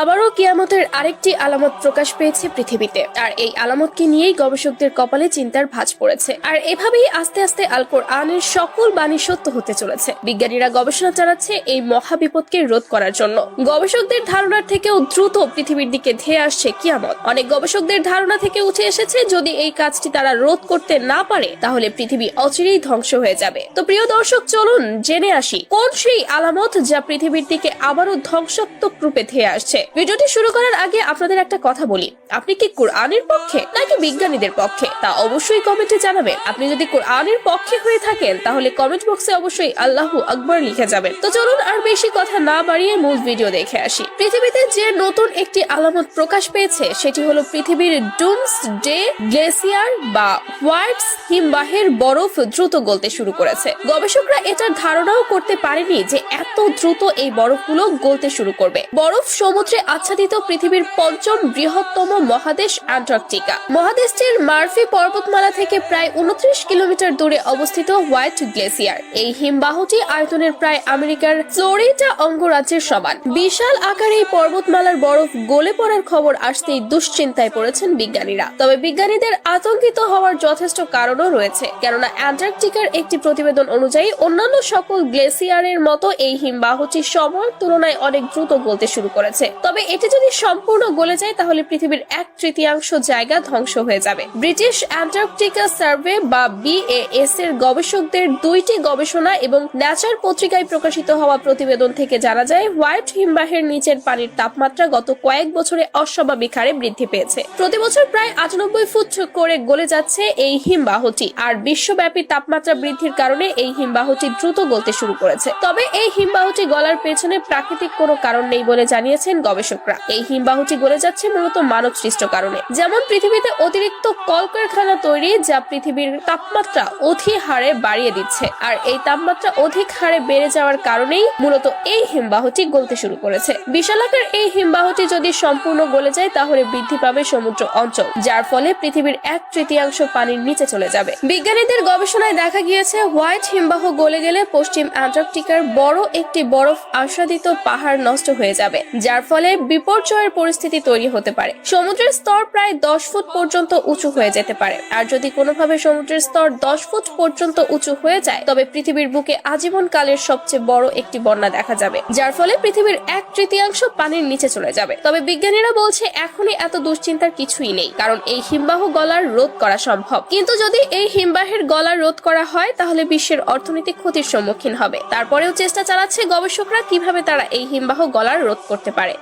আবারও কিয়ামতের আরেকটি আলামত প্রকাশ পেয়েছে পৃথিবীতে। আর এই আলামতকে নিয়েই গবেষকদের কপালে চিন্তার ভাঁজ পড়েছে। আর এভাবেই আস্তে আস্তে আল আনের সকল বাণী সত্য হতে চলেছে। বিজ্ঞানীরা গবেষণা চালাচ্ছে এই মহাবিপদকে রোধ করার জন্য। গবেষকদের ধারণার থেকেও দ্রুত পৃথিবীর দিকে ধেয়ে আসছে কিয়ামত। অনেক গবেষকদের ধারণা থেকে উঠে এসেছে, যদি এই কাজটি তারা রোধ করতে না পারে, তাহলে পৃথিবী অচিরেই ধ্বংস হয়ে যাবে। তো প্রিয় দর্শক, চলুন জেনে আসি, কোন সেই আলামত যা পৃথিবীর দিকে আবারও ধ্বংসাত্মক রূপে ধেয়ে আসছে? ভিডিওটি শুরু করার আগে আপনাদের একটা কথা বলি। আপনি কি কোরআনের পক্ষে নাকি বিজ্ঞানীদের পক্ষে? তা অবশ্যই কমেন্টে জানাবেন। আপনি যদি কোরআনের পক্ষে হয়ে থাকেন, তাহলে কমেন্ট বক্সে অবশ্যই আল্লাহু আকবর লিখে যাবেন। তো চলুন আর বেশি কথা না বাড়িয়ে মূল ভিডিও দেখে আসি। পৃথিবীতে যে নতুন একটি আলামত প্রকাশ পেয়েছে, সেটি হলো পৃথিবীর ডুমস ডে গ্লেসিয়ার বা হোয়াইট হিমবাহের বরফ দ্রুত গলতে শুরু করেছে। গবেষকরা এটার ধারণাও করতে পারেনি যে এত দ্রুত এই বরফগুলো গলতে শুরু করবে। বরফ সমুদ্রে আচ্ছাদিত পৃথিবীর পঞ্চম বৃহত্তম মহাদেশ অ্যান্টার্কটিকা। মহাদেশটির মার্ফি পর্বতমালা থেকে প্রায় উনত্রিশ কিলোমিটার দূরে অবস্থিত হোয়াইট গ্লেসিয়ার। এই হিমবাহটি আয়তনের প্রায় আমেরিকার ফ্লোরিডা অঙ্গরাজ্যের সমান। বিশাল আকারে এই পর্বতমালার বরফ গলে পড়ার খবর আসতেই দুশ্চিন্তায় পড়েছেন বিজ্ঞানীরা। তবে বিজ্ঞানীদের আতঙ্কিত হওয়ার যথেষ্ট কারণও রয়েছে, কেননা অ্যান্টার্কটিকার একটি প্রতিবেদন অনুযায়ী অন্যান্য সকল গ্লেসিয়ারের মতো এই হিমবাহটি সময়ের তুলনায় অনেক দ্রুত গলতে শুরু করেছে। তবে এটি যদি সম্পূর্ণ গলে যায়, তাহলে পৃথিবীর এক তৃতীয়াংশ জায়গা ধ্বংস হয়ে যাবে। ব্রিটিশ অ্যান্টার্কটিকা সার্ভে বা বিএএস এর গবেষকদের দুইটি গবেষণা এবং ন্যাচার পত্রিকায় প্রকাশিত হওয়া প্রতিবেদন থেকে জানা যায়, হোয়াইট হিমবাহের নিচের পানির তাপমাত্রা গত কয়েক বছরে অস্বাভাবিক হারে বৃদ্ধি পেয়েছে। প্রতি বছর প্রায় আটানব্বই ফুট করে গলে যাচ্ছে এই হিমবাহটি, আর বিশ্বব্যাপী তাপমাত্রা বৃদ্ধির কারণে এই হিমবাহটি দ্রুত গলতে শুরু করেছে। তবে এই হিমবাহটি গলার পেছনে প্রাকৃতিক কোনো কারণ নেই বলে জানিয়েছেন গবেষকরা। এই হিমবাহটি গলে যাচ্ছে মূলত মানব সৃষ্ট কারণে। যেমন পৃথিবীতে অতিরিক্ত কলকারখানা তৈরি, যা পৃথিবীর তাপমাত্রা অধিক হারে বাড়িয়ে দিচ্ছে। আর এই তাপমাত্রা অধিক হারে বেড়ে যাওয়ার কারণেই মূলত এই হিমবাহটি গলতে শুরু করেছে। বিশালাকার এই হিমবাহটি যদি সম্পূর্ণ গলে যায়, তাহলে বৃদ্ধি পাবে সমুদ্র অঞ্চল, যার ফলে পৃথিবীর এক তৃতীয়াংশ পানির নিচে চলে যাবে। বিজ্ঞানীদের গবেষণায় দেখা গিয়েছে, হোয়াইট হিমবাহ গলে গেলে পশ্চিম অ্যান্টার্কটিকার বড় একটি বরফ আস্বাদিত পাহাড় নষ্ট হয়ে যাবে, যার ফলে বিপর্যয়ের পরিস্থিতি তৈরি হতে পারে। সমুদ্রের স্তর প্রায় দশ ফুট পর্যন্ত উঁচু হয়ে যেতে পারে। আর যদি কোনোভাবে সমুদ্রের স্তর দশ ফুট পর্যন্ত উঁচু হয়ে যায়, তবে পৃথিবীর বুকে আজীবন কালের সবচেয়ে বড় একটি বন্যা দেখা যাবে, যার ফলে পৃথিবীর এক তৃতীয়াংশ পানির নিচে চলে যাবে। তবে বিজ্ঞানীরা বলছে, এখনই এত দুশ্চিন্তার কিছুই নেই, কারণ এই হিমবাহ গলার রোধ করা সম্ভব। কিন্তু যদি এই হিমবাহের গলা রোধ করা হয়, তাহলে বিশ্বের অর্থনৈতিক ক্ষতির সম্মুখীন হবে। তারপরেও চেষ্টা চালাচ্ছে গবেষকরা কীভাবে তারা এই হিমবাহ গলার রোধ করতে পারে।